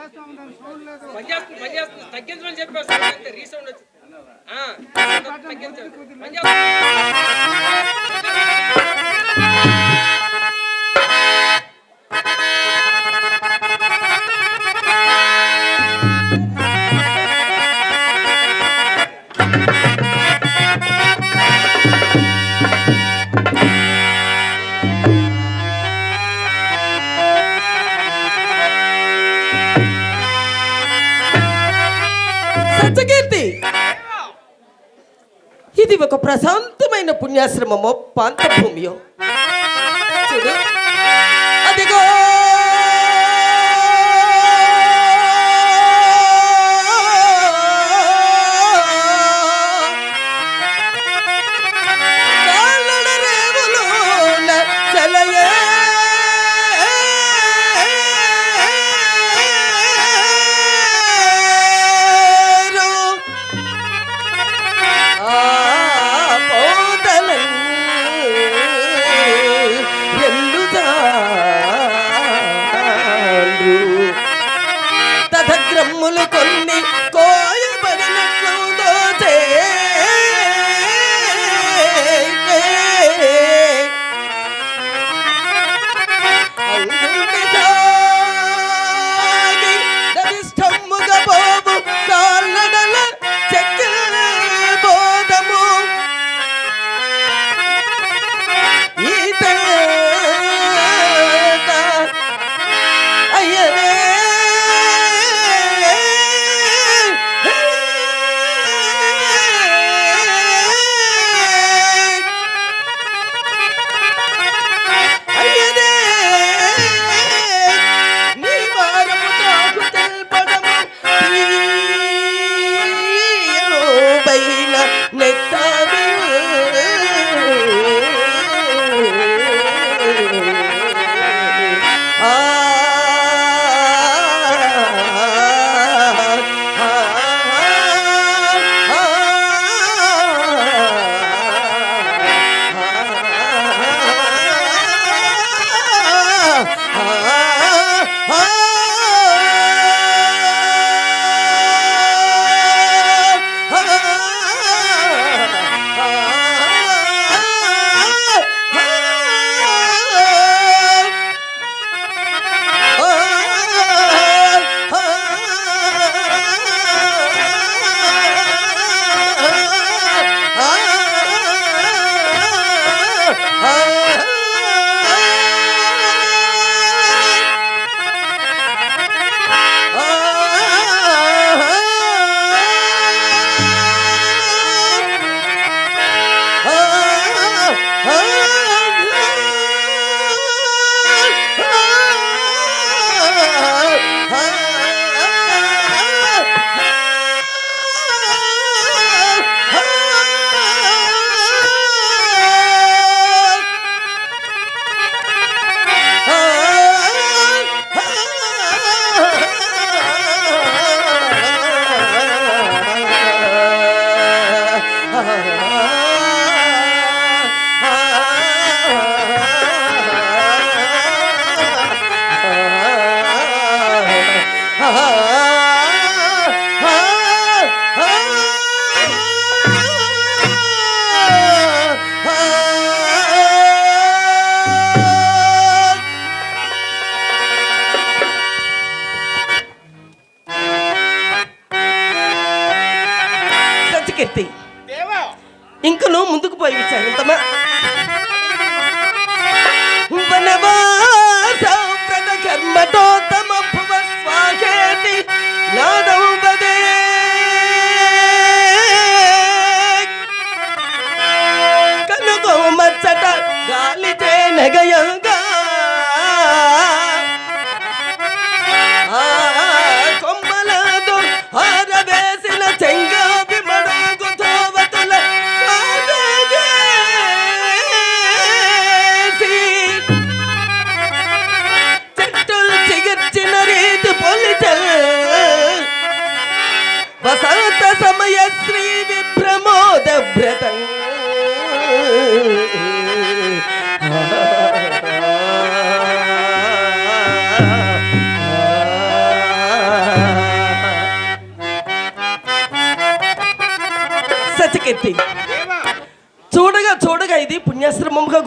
పనిచేస్తుంది పనిచేస్తుంది తగ్గించమని చెప్పేసి రీసౌండ్ వచ్చింది తగ్గించండి ఒక ప్రశాంతమైన పుణ్యాశ్రమమో పాంతభూమియో. చూడు.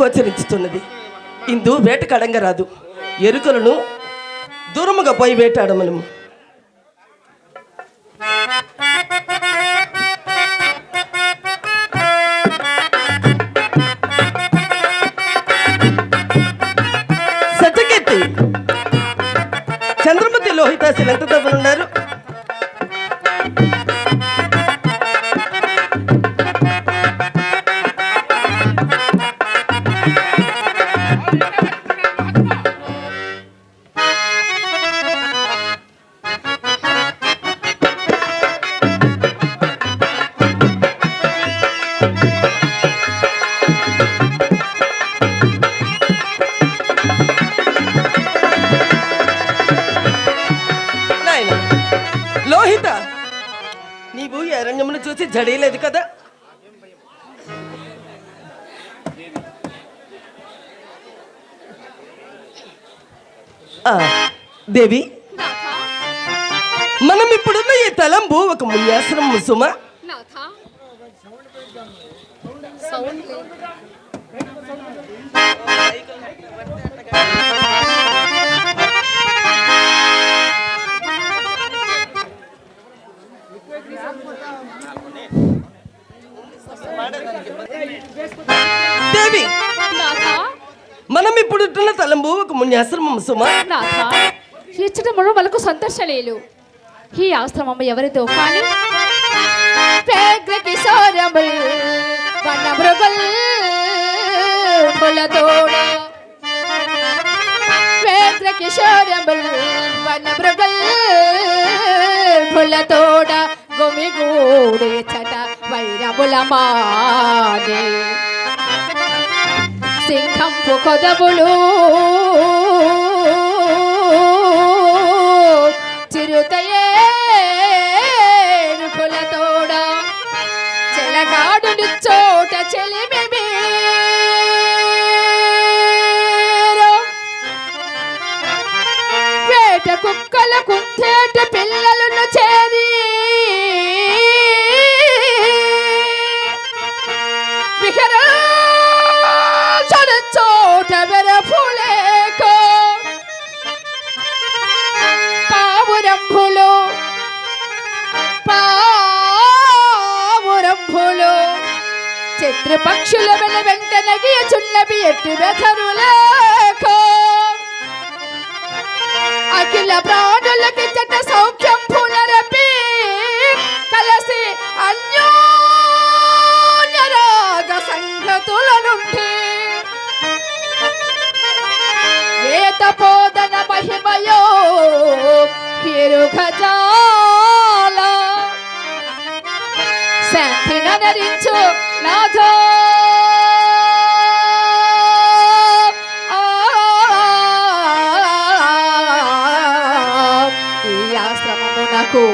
గోచరించుతున్నది. ఇందు వేట కడంగా రాదు. ఎరుకలను దూరముగా పోయి వేటాడమనము. దేవి? మనం ఇప్పుడున్న ఈ తలంబు ఒక మున్యాశ్రమం సుమ. నాథ సౌండ్ లేదు. దేవి మనం ఇప్పుడున్న తలంబు ఒక మున్యాశ్రమం సుమ. నాథ వాళ్ళకు మనకు సంతోషలేలు ఈ ఆశ్రమం ఎవరితో కానీ పేగ్ర కిశోరముల్ వన చట వైరముల మాదే సింహంపు కొదములు చిరుతయే కులతోడ చెలగాడు చోట చెలిమి వేట కుక్కల కుంతేట রাখো।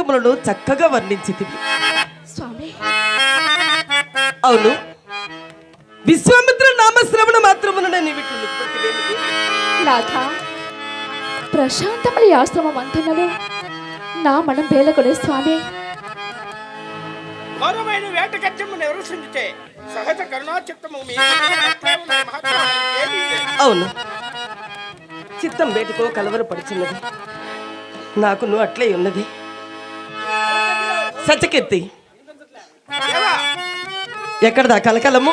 పరిసర ప్రాంతములను చక్కగా వర్ణించితివి. స్వామి. అవును. విశ్వామిత్ర నామశ్రవణ మాత్రమున. నాథ ప్రశాంతముల ఆశ్రమం అంతనలో నా మనం వేలకొనే స్వామి. ఘోరమైన వేట కత్యము నివసించితే సహజ కరుణా చిత్తము మీ అవును. చిత్తం వేటుకో కలవరపడుచున్నది. నాకును అట్లే ఉన్నది. సత్యకీర్తి ఎక్కడదా? కలకలము?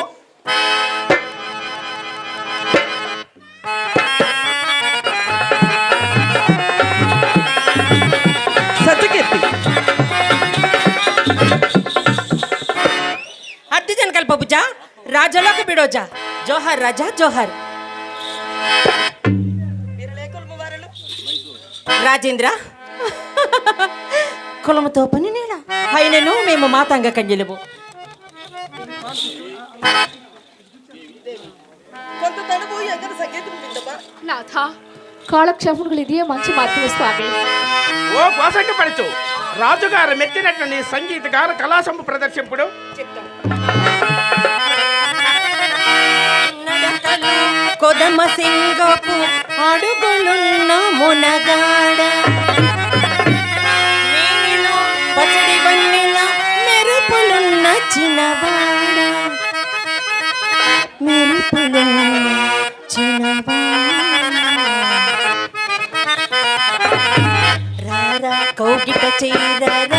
సత్యకీర్తి అద్దె జనకల్ పబుజా రాజలోక బిడోజా. జోహర్ రాజా జోహర్. రాజేంద్ర. కులముతో పని నేల. అయినను మేము మాతాంగ విందమా? నాథ కాలక్షేపణకులు ఇదే మంచి మార్గం స్వామి? ఓ కోసంక పడుచు. రాజుగారు మెచ్చినట్లు నీ సంగీతగాన కళాసంపు ప్రదర్శింపుడు. కొదమ సింగపు అడుగులున్న మునగాడ. రారా కౌగిట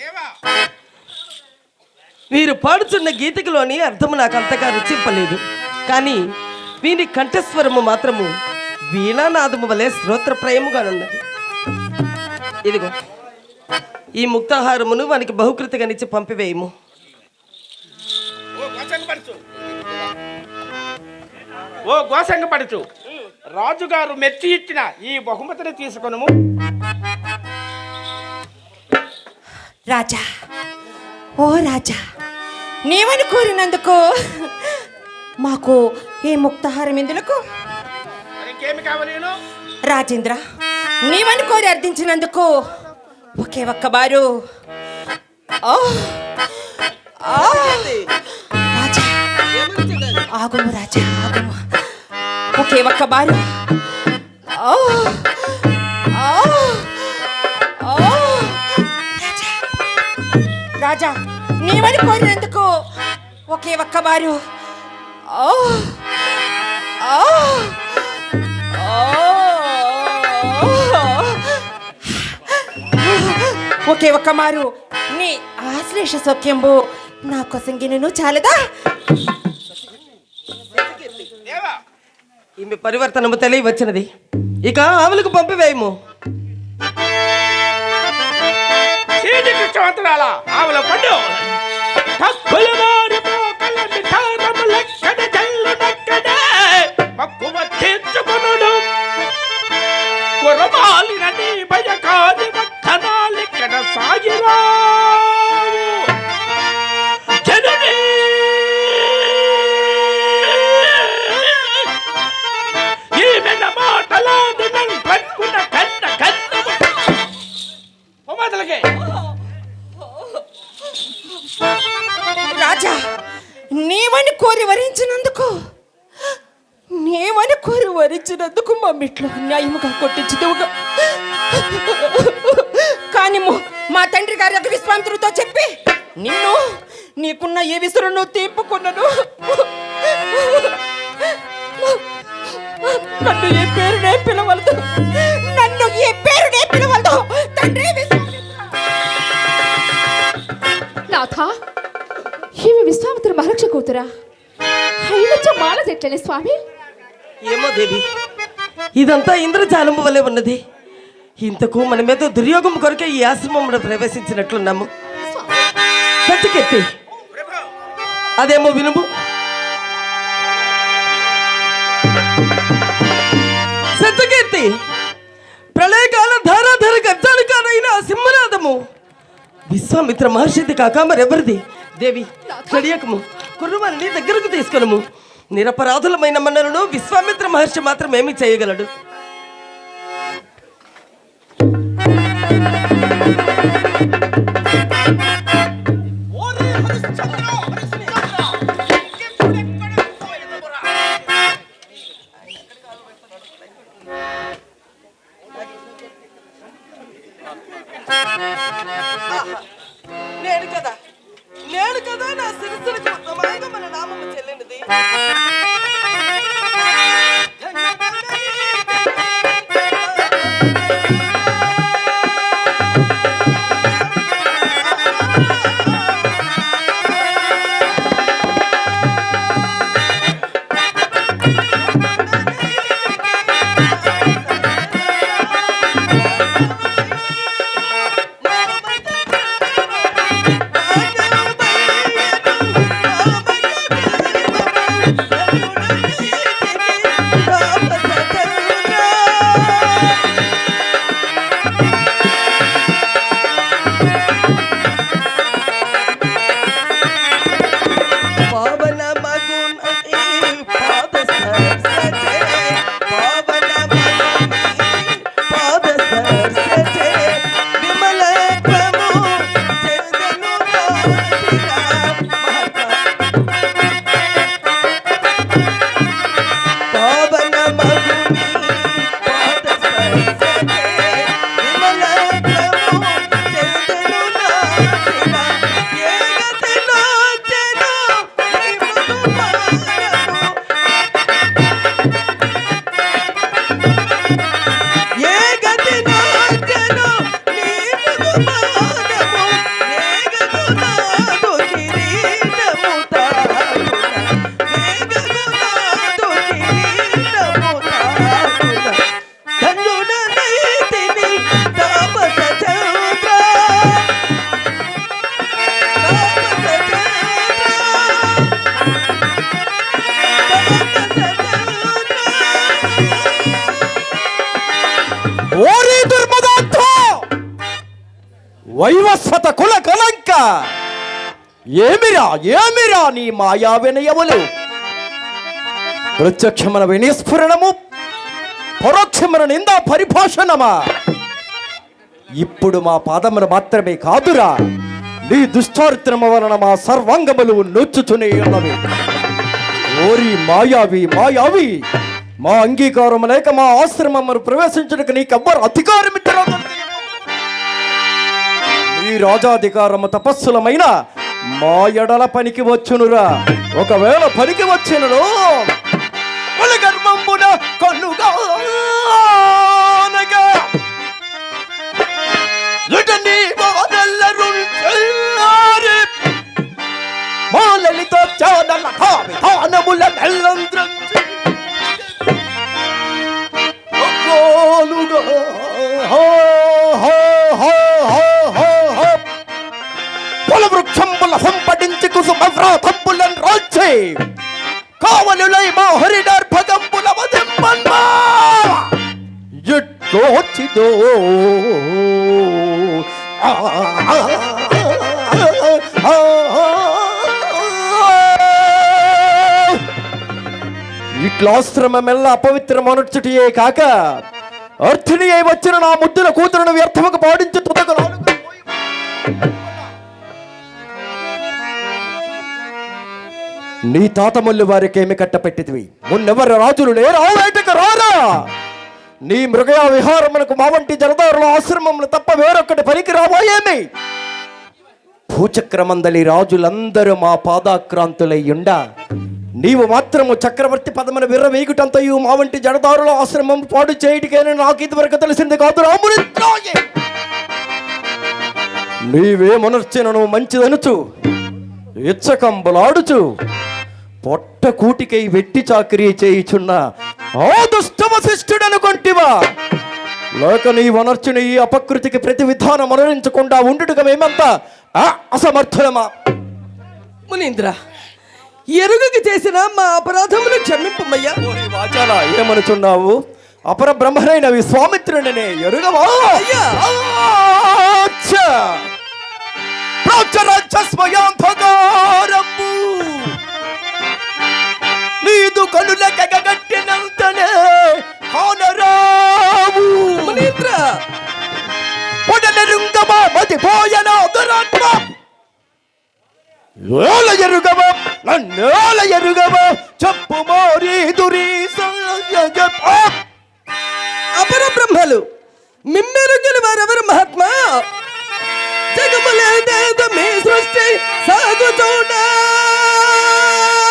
దేవా. వీరు పాడుతున్న గీతికలోని అర్థము నాకు అంతగా రుచింపలేదు. కానీ వీని కంఠస్వరము మాత్రము వీణానాదము వలె శ్రోత్రప్రయముగానున్నది ఇదిగో ఈ ముక్తాహారమును వానికి బహుకృతిగానిచ్చి పంపివేయము. ఓ గోసంగ పరచు ఓ గోసంగ పడుచు. రాజుగారు మెచ్చి ఇచ్చిన ఈ బహుమతిని తీసుకొనుము. రాజా ఓ రాజా నీవని కోరినందుకు మాకు ఈ ముక్తహారం ఎందులకు? రాజేంద్ర నీవని కోరి అర్థించినందుకు ఒకే ఒక్క బారు! రాజా ఆగుము రాజా ఆగుము ఒకే ఒక్క బారు ఆ! రాజా నీవని కోరినందుకు ఒకే ఒక్క బారు. ఒకే ఒక్క మారు నీ ఆశ్లేష సౌఖ్యంబు నా కొసంగినను చాలదా? ఈమె పరివర్తనము తెలియవచ్చినది. ఇక ఆవులకు పంపివేయము. చీటి కృష్ణవంతురాల ఆవుల పండు. హక్కుల వారి లక్షణ మిఠారములెక్కడ జల్లునక్కడే. మక్కువ తీర్చుకొనుడు. కురమాలిన నీవని కోరి వరించినందుకు. నీవని కోరి వరించినందుకు మా మిట్లో అన్యాయముగా కొట్టించుదువుగా కానీ మా తండ్రి గారి యొక్క విశ్వాంతులతో చెప్పి నిన్ను నీకున్న ఏ విసురును తీర్పుకున్నను నన్ను ఏ పేరునే పిలవలదు. నన్ను ఏ పేరునే పిలవలదు. తండ్రి నాథా ఈమె విశ్వామిత్ర మహర్షి కూతురా అయినచ్చో మాల చెట్లని స్వామి ఏమో దేవి ఇదంతా ఇంద్రజాలము వలె ఉన్నది ఇంతకు మన మీద దుర్యోగం కొరకే ఈ ఆశ్రమంలో ప్రవేశించినట్లున్నాము స్వామి అదేమో వినుము సత్యకీర్తి ప్రళయకాల ధారాధార గర్జాలు కానైన సింహనాదము విశ్వామిత్ర మహర్షిది కాక మరెవరిది దేవి కడియకము కుర్రవారిని దగ్గరకు తీసుకొనము. నిరపరాధులమైన మనలను విశ్వామిత్ర మహర్షి మాత్రం ఏమి చేయగలడు. ఓరి ఏమిరా ఏమిరా నీ మాయా వినయములు? ప్రత్యక్షమైన వినిస్ఫురణము పరోక్షమైన నిందా పరిభాషణమా? ఇప్పుడు మా పాదములు మాత్రమే కాదురా నీ దుష్టారిత్రము వలన మా సర్వాంగములు నొచ్చుచునే ఉన్నవి. ఓరి మాయావి మాయావి మా అంగీకారం లేక మా ఆశ్రమమును ప్రవేశించడానికి నీకెవ్వరు అధికారం ఇద్దరు నీ రాజాధికారము తపస్సులమైన మా ఎడల పనికి వచ్చునురా ఒకవేళ పనికి వచ్చినను గర్భంబున కన్నుగా లిటనీ వారెల్లరుంటారు. మా లలిత చాదల విధానముల నెల్లంద్రంచి ఒక్కోలుగా హో, హో, హో, హో, హో, హో. వృక్షంబుల సంపడించి కుసుమ వ్రాతంబులను రాల్చే. కావలులై మా హరిదర్భకంబుల వదింపన్మా ఎట్లోచిదో ఆ, ఆ, ఆ, కాక అర్థిని అయి వచ్చిన నా ముద్దుల కూతురును వ్యర్థముకు పాడించి తుదకు నీ తాతముళ్ళు వారికేమి కట్టపెట్టిదివి మున్నెవరు రాజులు లేరా? వేటకు రారా! నీ మృగయా విహారమునకు మా వంటి జనదారుల ఆశ్రమములు తప్ప వేరొక్కటి పనికి రాబోయేమి? భూచక్రమందలి రాజులందరూ మా పాదాక్రాంతులై నీవు మాత్రము చక్రవర్తి పదమున విర్రవేగుటంతయు మా వంటి జడదారుల ఆశ్రమం పాడు చేయటికైనా నాకు ఇదివరకు తెలిసింది కాదు రాముని నీవేమనర్చినను మంచిదనుచు. ఇచ్చకంబులాడుచు. పొట్ట కూటికై వెట్టి చాకరీ చేయుచున్న ఆ దుష్టవశిష్ఠుడనుకొంటివా లేక నీ వనర్చిన ఈ అపకృతికి ప్రతి విధానం అనురించకుండా ఉండుటగా మేమంతా ఆ అసమర్థులమా? మునీంద్ర ఎరుగకి చేసిన మా అపరాధములు క్షమింపమయ్యా. వాచాల ఏమనుచున్నావు? అపర బ్రహ్మనైన విశ్వామిత్రుడినే ఎరుగవా? అయ్యా. స్వయంభగారంబు నీదు కనుల కగగట్టినంతనే హానరావు మునీంద్ర! పొడలెరుంగమా మతిపోయన దురాత్మ. ఏల ఎరుగవా నన్నేల ఎరుగవా చెప్పు మోరి దురీ అపర బ్రహ్మలు మిమ్మెరుగిన వారెవరు మహాత్మా? జగములేదేదో మీ సృష్టి సాగుతూనా. పాత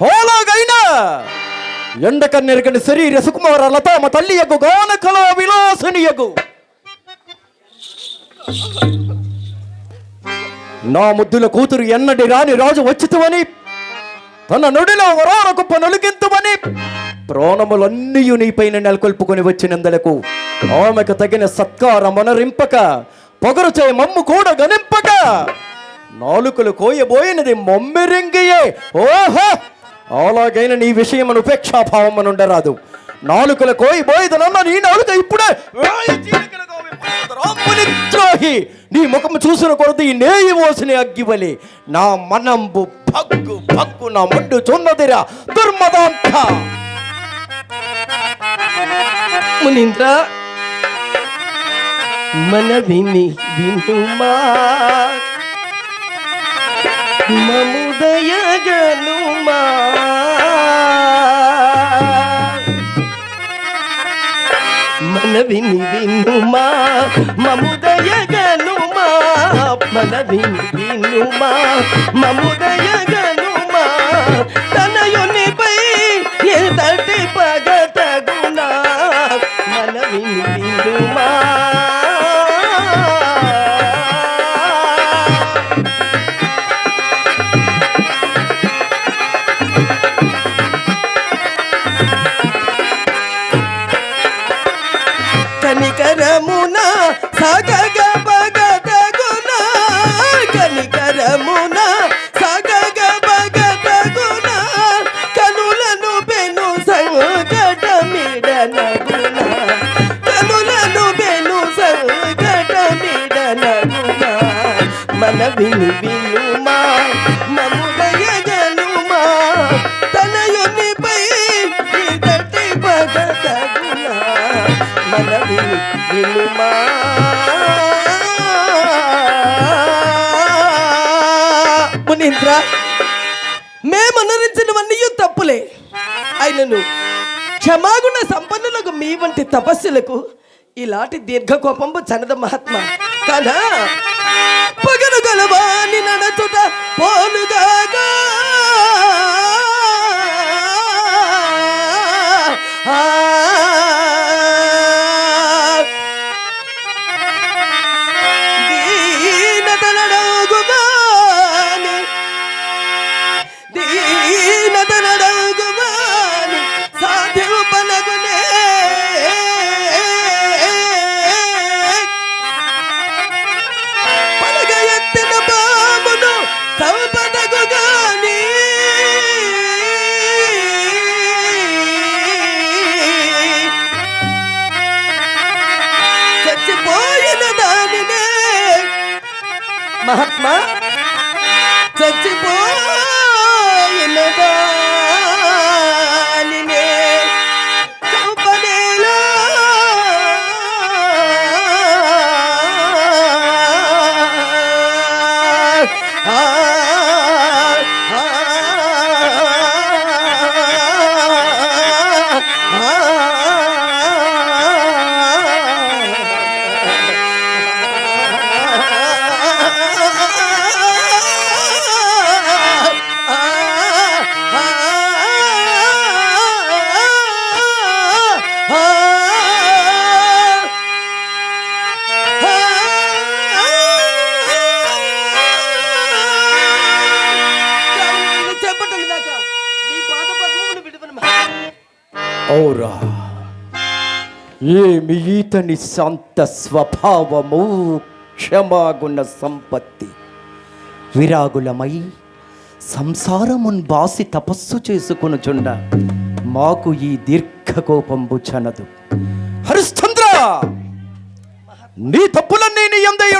హోలాగైనా! ఎండకన్నెరగని శరీర సుకుమార లతామ తల్లి యగు గాన కళా విలాసని నా ముద్దుల కూతురు ఎన్నటి రాని రాజు వచ్చితువని తన నుడిలో వరాల కుప్ప నొలిగింతువని ప్రాణములన్నీయు నీపైన నెలకొల్పుకొని వచ్చినందులకు ఆమెకు తగిన సత్కార రింపక పొగరు మమ్ము కూడా గనింపక. నాలుకలు కోయబోయినది మమ్మిరింగియే ఓహో! అలాగైన నీ విషయమును ఉండరాదు నాలుకలు కోయబోయేదనన్న నీ నాలుక ఇప్పుడే ద్రోహి. నీ ముఖం చూసిన కొరది నేయి మోసిన అగ్గివలి నా మనంబు భగ్గు భగ్గు నా ముందు చున్నదిరా దుర్మదాంత. మునీంద్ర మన విని వినుమా? మముదయగనుమా మన విని వినుమా? మముదయగనుమా మన విని వినుమా? మముదయగనుమా తనయునిపై ఎంతటి పగ మన విని కనికరమున మన విను వినుమా మముదయగనుమా తనయునిపై ఇదటి భగతగుణ మన వినుమా. మునీంద్ర మేమనరించినవన్నీ తప్పులే. అయినను క్షమాగుణ సంపన్నులకు మీ వంటి తపస్సులకు ఇలాంటి దీర్ఘకోపంబు చనద మహాత్మ. కానా? ఇతని ఈతని స్వభావము క్షమాగుణ సంపత్తి. విరాగులమై సంసారమున్ బాసి తపస్సు చేసుకునుచుండ మాకు ఈ దీర్ఘకోపంబు చనదు. హరిశ్చంద్ర! నీ తప్పులన్నీ నీ ఎందై